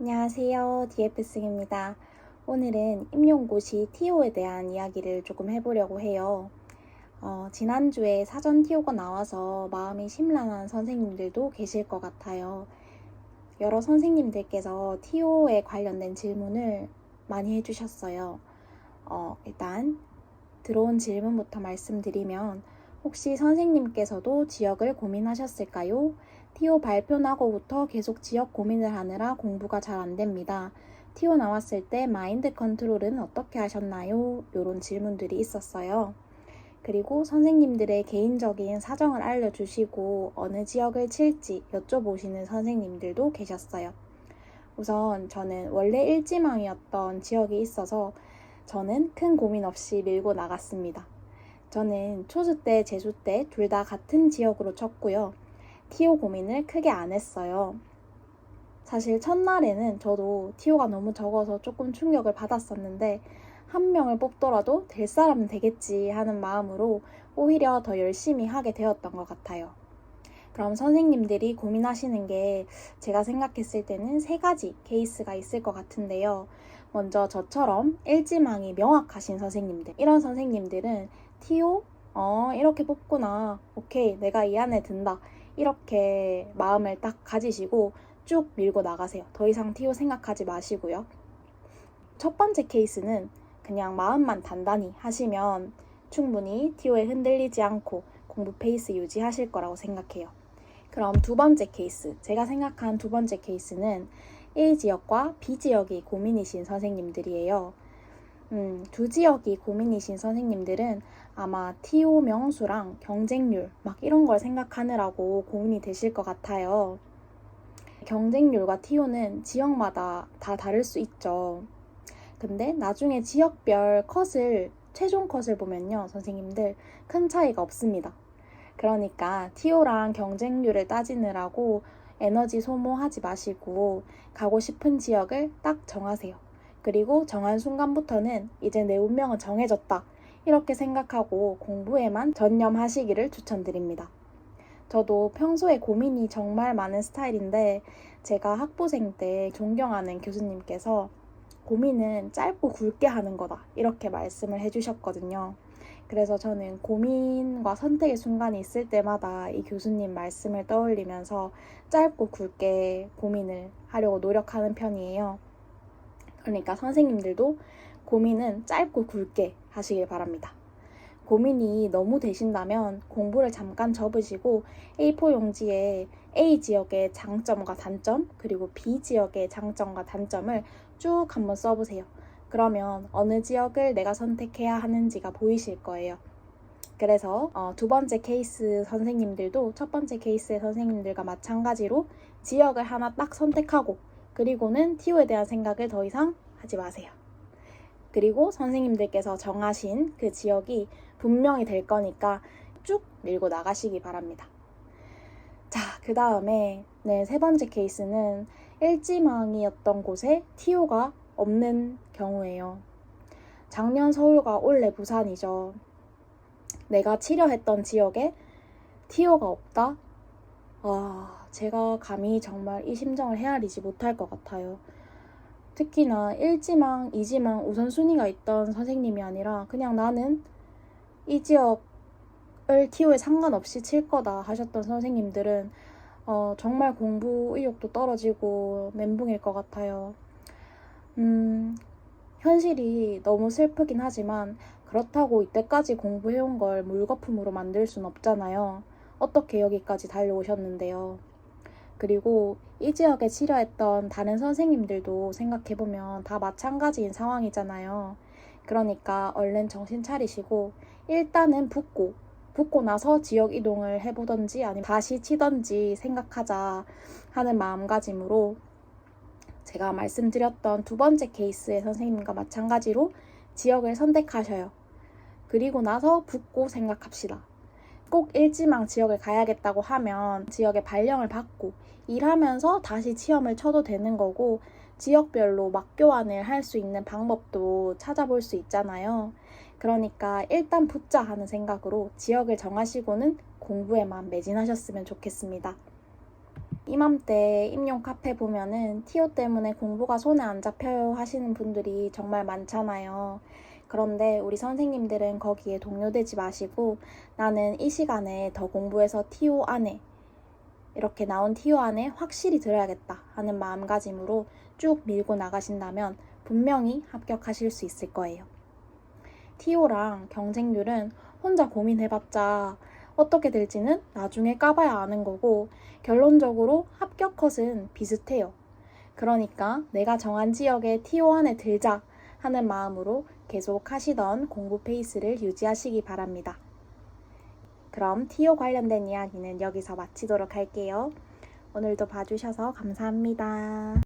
안녕하세요. DF승입니다. 오늘은 임용고시 TO에 대한 이야기를 조금 해보려고 해요. 어, 지난주에 사전 TO가 나와서 마음이 심란한 선생님들도 계실 것 같아요. 여러 선생님들께서 TO에 관련된 질문을 많이 해주셨어요. 어, 일단 들어온 질문부터 말씀드리면 혹시 선생님께서도 지역을 고민하셨을까요? TO 발표 나고부터 계속 지역 고민을 하느라 공부가 잘 안 됩니다. TO 나왔을 때 마인드 컨트롤은 어떻게 하셨나요? 이런 질문들이 있었어요. 그리고 선생님들의 개인적인 사정을 알려주시고 어느 지역을 칠지 여쭤보시는 선생님들도 계셨어요. 우선 저는 원래 일지망이었던 지역이 있어서 저는 큰 고민 없이 밀고 나갔습니다. 저는 초수 때, 재수 때 둘 다 같은 지역으로 쳤고요. 티오 고민을 크게 안 했어요. 사실 첫날에는 저도 티오가 너무 적어서 조금 충격을 받았었는데 한 명을 뽑더라도 될 사람은 되겠지 하는 마음으로 오히려 더 열심히 하게 되었던 것 같아요. 그럼 선생님들이 고민하시는 게 제가 생각했을 때는 세 가지 케이스가 있을 것 같은데요. 먼저 저처럼 일지망이 명확하신 선생님들. 이런 선생님들은 TO? 어, 이렇게 뽑구나. 오케이, 내가 이 안에 든다. 이렇게 마음을 딱 가지시고 쭉 밀고 나가세요. 더 이상 TO 생각하지 마시고요. 첫 번째 케이스는 그냥 마음만 단단히 하시면 충분히 TO에 흔들리지 않고 공부 페이스 유지하실 거라고 생각해요. 그럼 두 번째 케이스, 제가 생각한 두 번째 케이스는 A 지역과 B 지역이 고민이신 선생님들이에요. 음, 두 지역이 고민이신 선생님들은 아마 TO 명수랑 경쟁률 막 이런 걸 생각하느라고 고민이 되실 것 같아요. 경쟁률과 TO는 지역마다 다 다를 수 있죠. 근데 나중에 지역별 컷을 최종 컷을 보면요, 선생님들 큰 차이가 없습니다. 그러니까 TO랑 경쟁률을 따지느라고 에너지 소모하지 마시고 가고 싶은 지역을 딱 정하세요. 그리고 정한 순간부터는 이제 내 운명은 정해졌다. 이렇게 생각하고 공부에만 전념하시기를 추천드립니다. 저도 평소에 고민이 정말 많은 스타일인데 제가 학부생 때 존경하는 교수님께서 고민은 짧고 굵게 하는 거다. 이렇게 말씀을 해주셨거든요. 그래서 저는 고민과 선택의 순간이 있을 때마다 이 교수님 말씀을 떠올리면서 짧고 굵게 고민을 하려고 노력하는 편이에요. 그러니까 선생님들도 고민은 짧고 굵게 하시길 바랍니다. 고민이 너무 되신다면 공부를 잠깐 접으시고 A4 용지에 A 지역의 장점과 단점, 그리고 B 지역의 장점과 단점을 쭉 한번 써보세요. 그러면 어느 지역을 내가 선택해야 하는지가 보이실 거예요. 그래서 어, 두 번째 케이스 선생님들도 첫 번째 케이스의 선생님들과 마찬가지로 지역을 하나 딱 선택하고 그리고는 TO에 대한 생각을 더 이상 하지 마세요. 그리고 선생님들께서 정하신 그 지역이 분명히 될 거니까 쭉 밀고 나가시기 바랍니다. 자, 그 다음에 네, 세 번째 케이스는 일지망이었던 곳에 TO가 없는 경우예요. 작년 서울과 올해 부산이죠. 내가 치려했던 지역에 TO가 없다? 아, 제가 감히 정말 이 심정을 헤아리지 못할 것 같아요. 특히나 1지망, 2지망 우선순위가 있던 선생님이 아니라 그냥 나는 이 지역을 TO에 상관없이 칠 거다 하셨던 선생님들은 어, 정말 공부 의욕도 떨어지고 멘붕일 것 같아요. 음, 현실이 너무 슬프긴 하지만 그렇다고 이때까지 공부해온 걸 물거품으로 만들 순 없잖아요. 어떻게 여기까지 달려오셨는데요. 그리고 이 지역에 치료했던 다른 선생님들도 생각해보면 다 마찬가지인 상황이잖아요. 그러니까 얼른 정신 차리시고 일단은 붙고 붙고 나서 지역 이동을 해보던지 아니면 다시 치던지 생각하자 하는 마음가짐으로 제가 말씀드렸던 두 번째 케이스의 선생님과 마찬가지로 지역을 선택하셔요. 그리고 나서 붙고 생각합시다. 꼭 일지망 지역을 가야겠다고 하면 지역의 발령을 받고 일하면서 다시 시험을 쳐도 되는 거고 지역별로 막교환을 할 수 있는 방법도 찾아볼 수 있잖아요. 그러니까 일단 붙자 하는 생각으로 지역을 정하시고는 공부에만 매진하셨으면 좋겠습니다. 이맘때 임용 카페 보면은 티오 때문에 공부가 손에 안 잡혀요 하시는 분들이 정말 많잖아요. 그런데 우리 선생님들은 거기에 동요되지 마시고 나는 이 시간에 더 공부해서 티오 안에 이렇게 나온 티오 안에 확실히 들어야겠다 하는 마음가짐으로 쭉 밀고 나가신다면 분명히 합격하실 수 있을 거예요. 티오랑 경쟁률은 혼자 고민해봤자 어떻게 될지는 나중에 까봐야 아는 거고 결론적으로 합격 컷은 비슷해요. 그러니까 내가 정한 지역에 티오 안에 들자 하는 마음으로 계속 하시던 공부 페이스를 유지하시기 바랍니다. 그럼 티오 관련된 이야기는 여기서 마치도록 할게요. 오늘도 봐주셔서 감사합니다.